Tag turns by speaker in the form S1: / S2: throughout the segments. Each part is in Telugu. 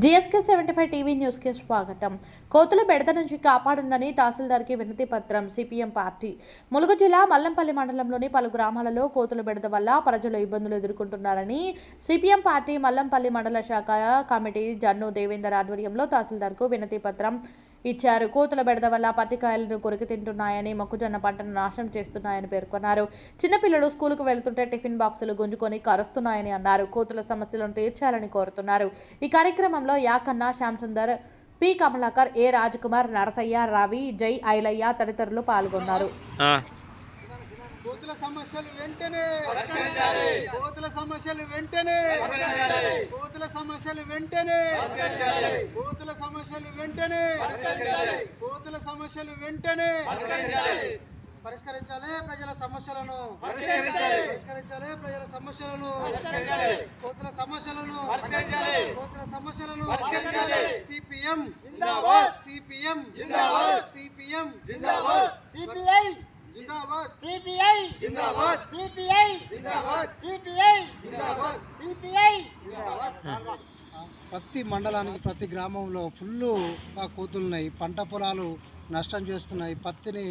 S1: జిఎస్కే సెవెంటీ ఫైవ్ టీవీ న్యూస్కి స్వాగతం. కోతుల బెడద నుంచి కాపాడండి తహసీల్దార్కి వినతి పత్రం సిపిఎం పార్టీ. ములుగు జిల్లా మల్లంపల్లి మండలంలోని పలు గ్రామాలలో కోతుల బెడద వల్ల ప్రజలు ఇబ్బందులు ఎదుర్కొంటున్నారని సిపిఎం పార్టీ మల్లంపల్లి మండల శాఖ కమిటీ జన్ను దేవేందర్ ఆధ్వర్యంలో తహసీల్దార్కు వినతి పత్రం ఇచ్చారు. కోతుల బెడద వల్ల పత్తికాయలను కొరికి తింటున్నాయని మొక్కజొన్న పంటను నాశనం చేస్తున్నాయని పేర్కొన్నారు. చిన్నపిల్లలు స్కూలుకు వెళ్తుంటే టిఫిన్ బాక్సులు గుంజుకొని కరుస్తున్నాయని అన్నారు. కోతుల సమస్యలను తీర్చాలని కోరుతున్నారు. ఈ కార్యక్రమంలో యాకన్న శ్యామ్ సుందర్ పి కమలాకర్ ఏ రాజకుమార్ నరసయ్య రవి జై ఐలయ్య తదితరులు పాల్గొన్నారు.
S2: ఆ,
S3: కోతుల సమస్యలు వెంటనే! కోతుల సమస్యలు వెంటనే! సమస్యలు వెంటనే. కోతుల సమస్యలు వెంటనే. కోతుల సమస్యలు వెంటనే. పరిష్కరించాలి. ప్రజల సమస్యలను. పరిష్కరించాలి. ప్రజల సమస్యలను. కోతుల సమస్యలను. కోతుల సమస్యలను. సిపిఎం. జిందాబాద్. సిపిఎం. జిందాబాద్. సిపిఎం. జిందాబాద్.
S4: సిపిఐ.
S3: జిందాబాద్.
S4: సిపిఐ.
S3: జిందాబాద్.
S4: సిపిఐ.
S3: జిందాబాద్.
S4: సిపిఐ.
S3: జిందాబాద్.
S4: సిపిఐ
S3: ప్రతి మండలానికి ప్రతి గ్రామంలో ఫుల్గా కోతులున్నాయి. పంట పొలాలు నష్టం చేస్తున్నాయి. పత్తిని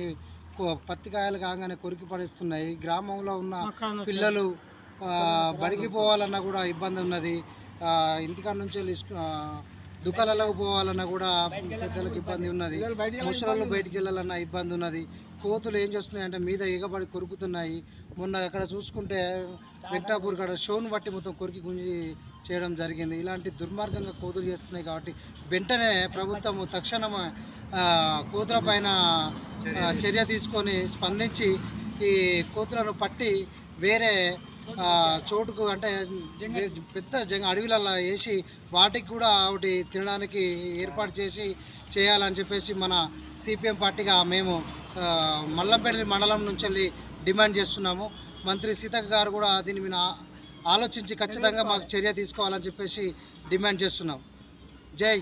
S3: పత్తి కాయలు కాగానే కొరికి పడేస్తున్నాయి. గ్రామంలో ఉన్న పిల్లలు ఆ, బడికి పోవాలన్నా కూడా ఇబ్బంది ఉన్నది. ఆ, ఇంటికాడ నుంచి దుకాణాలకు పోవాలన్నా కూడా పెద్దలకు ఇబ్బంది ఉన్నది. ముసలు బయటికి వెళ్ళాలన్నా ఇబ్బంది ఉన్నది. కోతులు ఏం చేస్తున్నాయి అంటే మీద ఎగబడి కొరుకుతున్నాయి. మొన్న అక్కడ చూసుకుంటే వెంటాపూర్ కాడ షోను బట్టి మొత్తం కొరికి గుంజి చేయడం జరిగింది. ఇలాంటి దుర్మార్గంగా కోతులు చేస్తున్నాయి కాబట్టి వెంటనే ప్రభుత్వం తక్షణం కోతుల పైన చర్య తీసుకొని స్పందించి ఈ కోతులను పట్టి వేరే చోటుకు అంటే పెద్ద జంగ అడవిలలో వేసి వాటికి కూడా ఒకటి తినడానికి ఏర్పాటు చేసి చేయాలని చెప్పేసి మన సిపిఎం పార్టీగా మేము మల్లంపల్లి మండలం నుంచి వెళ్ళి డిమాండ్ చేస్తున్నాము. మంత్రి సీతక్క గారు కూడా దీని మీద ఆలోచించి ఖచ్చితంగా మాకు చర్య తీసుకోవాలని చెప్పేసి డిమాండ్ చేస్తున్నాం. జై